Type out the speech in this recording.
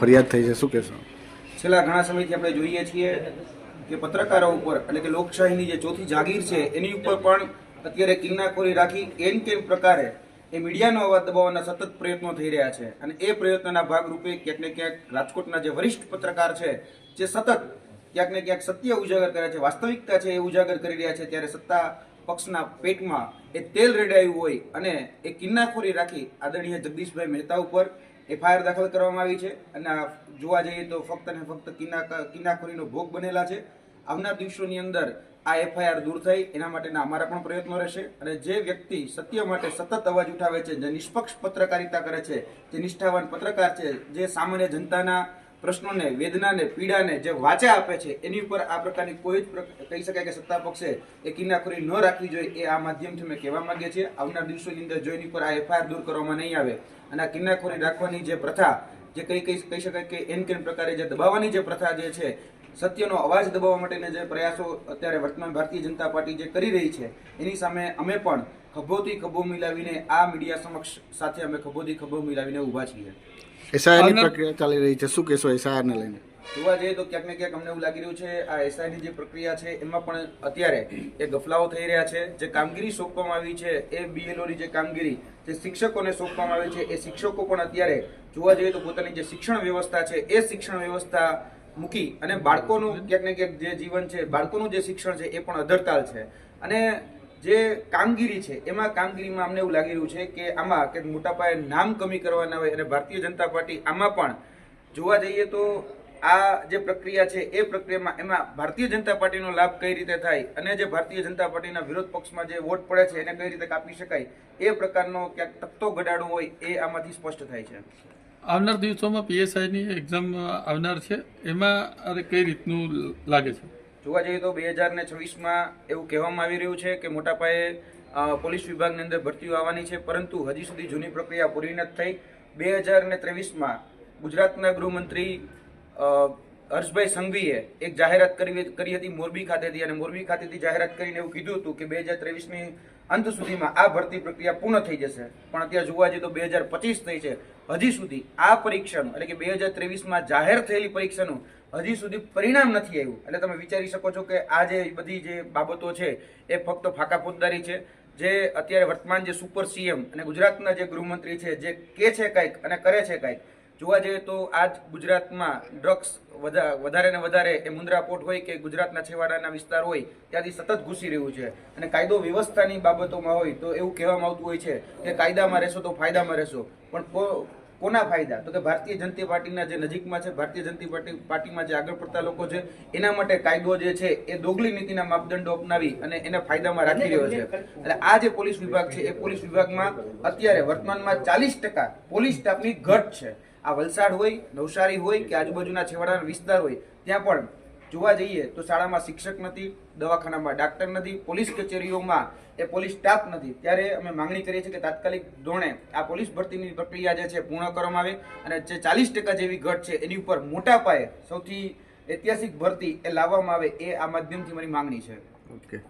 ફરિયાદ થઈ છે શું કહેશો? છેલ્લા ઘણા સમયથી આપણે જોઈએ છીએ કે પત્રકારો ઉપર એટલે કે લોકશાહીની જે ચોથી જાગીર છે, એની ઉપર પણ અત્યારે કિન્નાખોરી રાખી એન કેમ પ્રકારે એ મીડિયાનો અવાજ દબાવવાના સતત પ્રયત્નો થઈ રહ્યા છે. અને એ પ્રયત્નના ભાગરૂપે ક્યાંક ને ક્યાંક રાજકોટના જે વરિષ્ઠ પત્રકાર છે, જે સતત ક્યાંક ને ક્યાંક સત્ય ઉજાગર કરે છે, વાસ્તવિકતા છે એ ઉજાગર કરી રહ્યા છે, ત્યારે સત્તા પક્ષના પેટમાં એ તેલ રેડાયું હોય અને એ કિન્નાખોરી રાખી આદરણીય જગદીશભાઈ મહેતા ઉપર એફઆઈઆર દાખલ કરવામાં આવી છે અને આ જોવા જઈએ તો ફક્ત ને ફક્ત કિન્ના કિનાખોરીનો ભોગ બનેલા છે. આવનાર દિવસોની અંદર આ એફઆઈઆર દૂર થઈ એના માટેના અમારા પણ પ્રયત્નો રહેશે અને જે વ્યક્તિ સત્ય માટે સતત અવાજ ઉઠાવે છે, જે નિષ્પક્ષ પત્રકારિતા કરે છે, જે નિષ્ઠાવાન પત્રકાર છે, જે સામાન્ય જનતાના પ્રશ્નોને, વેદનાને, પીડાને જે વાચા આપે છે, એની ઉપર આ પ્રકારની કોઈ જ કહી શકાય કે સત્તા પક્ષે એ કિન્નાખોરી ન રાખવી જોઈએ એ આ માધ્યમથી અમે કહેવા માંગીએ છીએ. આવનાર દિવસોની અંદર જો એની ઉપર આ એફઆઈઆર દૂર કરવામાં નહીં આવે અને આ કિન્નાખોરી રાખવાની જે પ્રથા, જે કઈ કઈ, કહી શકાય કે એન કેન પ્રકારે જે દબાવવાની જે પ્રથા જે છે, સત્યનો અવાજ દબાવવા માટેના જે પ્રયાસો અત્યારે વર્તમાન ભારતીય જનતા પાર્ટી જે કરી રહી છે, એની સામે અમે પણ ખભોથી ખભો મિલાવીને આ મીડિયા સમક્ષ સાથે અમે ખભોથી ખભો મિલાવીને ઊભા છીએ. એસઆઈની પ્રક્રિયા ચાલી રહી છે. શું કહેશો એસઆઈને લઈને? જોવા જઈએ તો ક્યાંક ને ક્યાંક અમને એવું લાગી રહ્યું છે આ એસઆઈની જે પ્રક્રિયા છે એમાં પણ અત્યારે એ ગફલાઓ થઈ રહ્યા છે. જે કામગીરી સોંપવામાં આવી છે એ બીએલઓની જે કામગીરી જે શિક્ષકોને સોંપવામાં આવી છે એ શિક્ષકો પણ અત્યારે જોવા જઈએ તો પોતાની જે શિક્ષણ વ્યવસ્થા છે એ શિક્ષણ વ્યવસ્થા મૂકી અને બાળકોનું ક્યાંક ને ક્યાંક જે જીવન છે બાળકોનું જે શિક્ષણ છે એ પણ અધરતાલ છે. અને જે કામગીરી છે, એમાં કામગીરીમાં અમને એવું લાગી રહ્યું છે કે આમાં કે મોટા પાયે નામ કમી કરવાના હોય અને ભારતીય જનતા પાર્ટી આમાં પણ જોવા જઈએ તો આ જે પ્રક્રિયા છે, એ પ્રક્રિયામાં એમાં ભારતીય જનતા પાર્ટીનો લાભ કઈ રીતે થાય અને જે ભારતીય જનતા પાર્ટીના વિરોધ પક્ષમાં જે વોટ પડે છે, એને કઈ રીતે કાપી શકાય, એ પ્રકારનો ક્યાંક તકતો ગડાડો હોય એ આમાંથી સ્પષ્ટ થાય છે. આવનાર દિવસોમાં પીએસઆઈની એક્ઝામ આવનાર છે, એમાં કઈ રીતનું લાગે છે? જોવા જઈએ તો બે હજાર ને છવ્વીસમાં એવું કહેવામાં આવી રહ્યું છે કે મોટા પાયે પોલીસ વિભાગની અંદર ભરતીઓ આવવાની છે, પરંતુ હજી સુધી જૂની પ્રક્રિયા પૂરી નથી થઈ. બે હજાર ને ત્રેવીસમાં ગુજરાતના ગૃહમંત્રી હર્ષભાઈ સંઘવીએ એક જાહેરાત કરી કરી હતી મોરબી ખાતેથી અને મોરબી ખાતેથી જાહેરાત કરીને એવું કીધું હતું કે બે હજાર ત્રેવીસની અંત સુધીમાં આ ભરતી પ્રક્રિયા પૂર્ણ થઈ જશે. પણ અત્યારે જોવા જઈએ તો બે હજાર પચીસ થઈ છે. હજી સુધી આ પરીક્ષાનું, એટલે કે બે હજાર ત્રેવીસમાં જાહેર થયેલી પરીક્ષાનું હજી સુધી પરિણામ નથી આવ્યું. એટલે તમે વિચારી શકો છો કે આ જે બધી જે બાબતો છે, એ ફક્ત ફાકા ફોજદારી છે. જે અત્યારે વર્તમાન જે સુપર સીએમ અને ગુજરાતના જે ગૃહમંત્રી છે, જે કે છે કંઈક અને કરે છે કંઈક, જોવા જઈએ તો આજ ગુજરાતમાં ડ્રગ્સ વધારે ને વધારે એ મુન્દ્રા પોર્ટ હોય કે ગુજરાતના છેવાડાના વિસ્તાર હોય, ત્યાંથી સતત ઘૂસી રહ્યું છે. અને કાયદો વ્યવસ્થાની બાબતોમાં હોય તો એવું કહેવામાં આવતું હોય છે કે કાયદામાં રહેશો તો ફાયદામાં રહેશો. પણ કોના ફાયદા? તો કે ભારતીય જનતા પાર્ટીના જે નજીકમાં છે, ભારતીય જનતા પાર્ટી પાર્ટીમાં જે આગળ પડતા લોકો છે, એના માટે કાયદો જે છે, એ દોગલી નીતિના માપદંડો અપનાવી અને એને ફાયદામાં રાખી રહ્યો છે. એટલે આ જે પોલીસ વિભાગ છે, એ પોલીસ વિભાગમાં અત્યારે વર્તમાનમાં ચાલીસ ટકા પોલીસ સ્ટાફની ઘટ છે. આ વલસાડ હોય, નવસારી હોય કે આજુબાજુના છેવાડાના વિસ્તાર હોય, ત્યાં પણ જોવા જઈએ તો શાળામાં શિક્ષક નથી, દવાખાનામાં ડાક્ટર નથી, પોલીસ કચેરીઓમાં એ પોલીસ સ્ટાફ નથી. ત્યારે અમે માંગણી કરીએ છીએ કે તાત્કાલિક ધોરણે આ પોલીસ ભરતીની પ્રક્રિયા જે છે પૂર્ણ કરવામાં આવે અને જે ચાલીસ ટકા જેવી ઘટ છે એની ઉપર મોટા પાયે સૌથી ઐતિહાસિક ભરતી એ લાવવામાં આવે એ આ માધ્યમથી મારી માંગણી છે. ઓકે